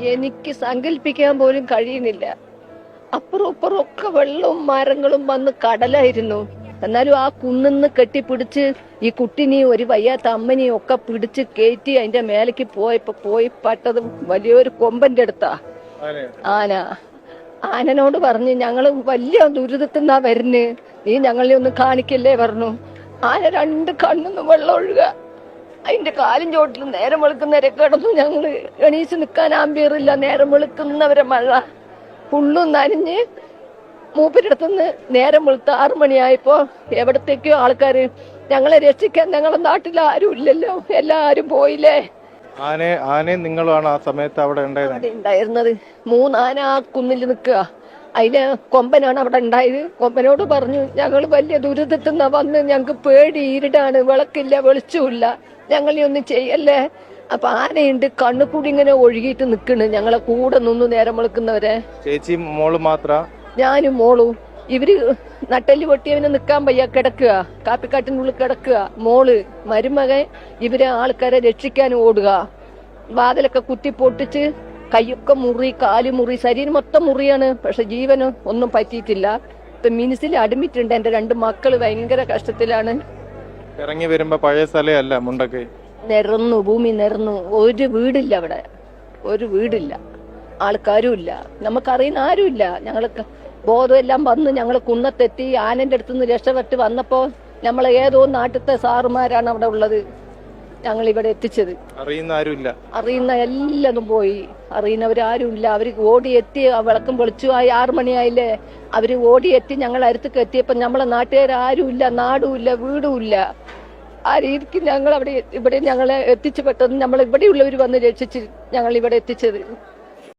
എനിക്ക് സങ്കല്പിക്കാൻ പോലും കഴിയുന്നില്ല. അപ്പുറം ഇപ്പുറം ഒക്കെ വെള്ളവും മരങ്ങളും വന്ന് കടലായിരുന്നു. എന്നാലും ആ കുന്നിന്ന് കെട്ടിപ്പിടിച്ച് ഈ കുട്ടിനെയും ഒരു വയ്യാത്ത അമ്മനെയും ഒക്കെ പിടിച്ച് കയറ്റി അതിന്റെ മേലേക്ക് പോയപ്പോ പോയി പട്ടത് വലിയൊരു കൊമ്പന്റെ അടുത്താ. ആന. ആനനോട് പറഞ്ഞു ഞങ്ങൾ വലിയ ദുരിതത്തിൽ നിന്നാ വരുന്നേ. നീ ഞങ്ങളെ ഒന്ന് കാണിക്കല്ലേ? പറഞ്ഞു. ആന രണ്ട് കണ്ണൊന്നും വെള്ളം ഒഴുക. അതിന്റെ കാലും ചോട്ടിൽ നേരം വെളുക്കുന്നവരെ കിടന്നു ഞങ്ങൾ എണീച്ച് നിൽക്കാൻ ആമ്പിയറില്ല നേരം വെളുക്കുന്നവരെ മഴ. ഫുള്ളും നനഞ്ഞ് മൂപ്പരിടത്തുനിന്ന് നേരം വെളുത്ത് ആറു മണിയായപ്പോ എവിടത്തേക്കോ ആൾക്കാര് ഞങ്ങളെ രക്ഷിക്കാൻ ഞങ്ങളെ നാട്ടിൽ ആരും ഇല്ലല്ലോ. എല്ലാരും പോയില്ലേ? ആനെ ആനയും നിങ്ങളുമാണ് ആ സമയത്ത് അവിടെ ഉണ്ടായത്? അവിടെ ഉണ്ടായിരുന്നത്. മൂന്നാന ആ കുന്നിൽ നിൽക്കുക. അതിലെ കൊമ്പനാണ് അവിടെ ഉണ്ടായത്. കൊമ്പനോട് പറഞ്ഞു ഞങ്ങൾ വലിയ ദുരിതത്തിൽ നിന്നാ വന്ന് ഞങ്ങൾക്ക് പേടി ഇരുടാണ് വിളക്കില്ല വെളിച്ചമില്ല ഞങ്ങളെ ഒന്നും ചെയ്യല്ലേ? അപ്പൊ ആനയുണ്ട് കണ്ണു കൂടി ഇങ്ങനെ ഒഴുകിയിട്ട് നിൽക്കണ്. ഞങ്ങളെ കൂടെ നിന്ന് നേരം വിളക്കുന്നവരെ. ചേച്ചി മോൾ മാത്ര? ഞാനും മോളും. ഇവർ നട്ടൽ പൊട്ടിയവനെ നിക്കാൻ വയ്യ കിടക്കുക. കാപ്പിക്കാട്ടിനുള്ളിൽ കിടക്കുക. മോൾ മരുമകൻ ഇവരെ ആൾക്കാരെ രക്ഷിക്കാൻ ഓടുക. വാതിലൊക്കെ കുത്തി പൊട്ടിച്ച് കൈയൊക്കെ മുറി കാൽ മുറി ശരീരം മൊത്തം മുറിയാണ്. പക്ഷെ ജീവന് ഒന്നും പറ്റിയിട്ടില്ല. ഇപ്പൊ മിനിസിൽ അഡ്മിറ്റ് ഉണ്ട്. എന്റെ രണ്ട് മക്കൾ ഭയങ്കര കഷ്ടത്തിലാണ്. ഇറങ്ങി വരുമ്പോ പഴയ സ്ഥലയല്ല മുണ്ടക്കൈ. നിറന്നു ഭൂമി നിറന്നു ഒരു വീടില്ല അവിടെ. ഒരു വീടില്ല. ആൾക്കാരും ഇല്ല. നമുക്കറിയുന്ന ആരുമില്ല ഞങ്ങൾക്ക് ബോധമെല്ലാം വന്ന് ഞങ്ങൾ കുന്നത്തെത്തി ആനന്റെ അടുത്ത് നിന്ന് രക്ഷപ്പെട്ട് വന്നപ്പോൾ നമ്മളെ ഏതോ നാട്ടിലത്തെ സാറുമാരാണ് അവിടെ ഉള്ളത്. ഞങ്ങൾ ഇവിടെ എത്തിച്ചത്. അറിയുന്ന ആരുമില്ല. അറിയുന്ന എല്ലാതും പോയി. അറിയുന്നവരാരും ഇല്ല അവർ ഓടി എത്തി വിളക്കും വെളിച്ചു ആയി ആറു മണിയായില്ലേ? അവർ ഓടിയെത്തി ഞങ്ങൾ അരുത്തേക്ക് എത്തിയപ്പോ നമ്മളെ നാട്ടുകാർ ആരുമില്ല ഇല്ല നാടും ഇല്ല വീടും ഇല്ല ആ രീതിക്ക് ഞങ്ങൾ അവിടെ ഇവിടെ ഞങ്ങളെ എത്തിച്ചു പെട്ടെന്ന് നമ്മൾ ഇവിടെയുള്ളവർ വന്ന് രക്ഷിച്ച് ഞങ്ങൾ ഇവിടെ എത്തിച്ചത്.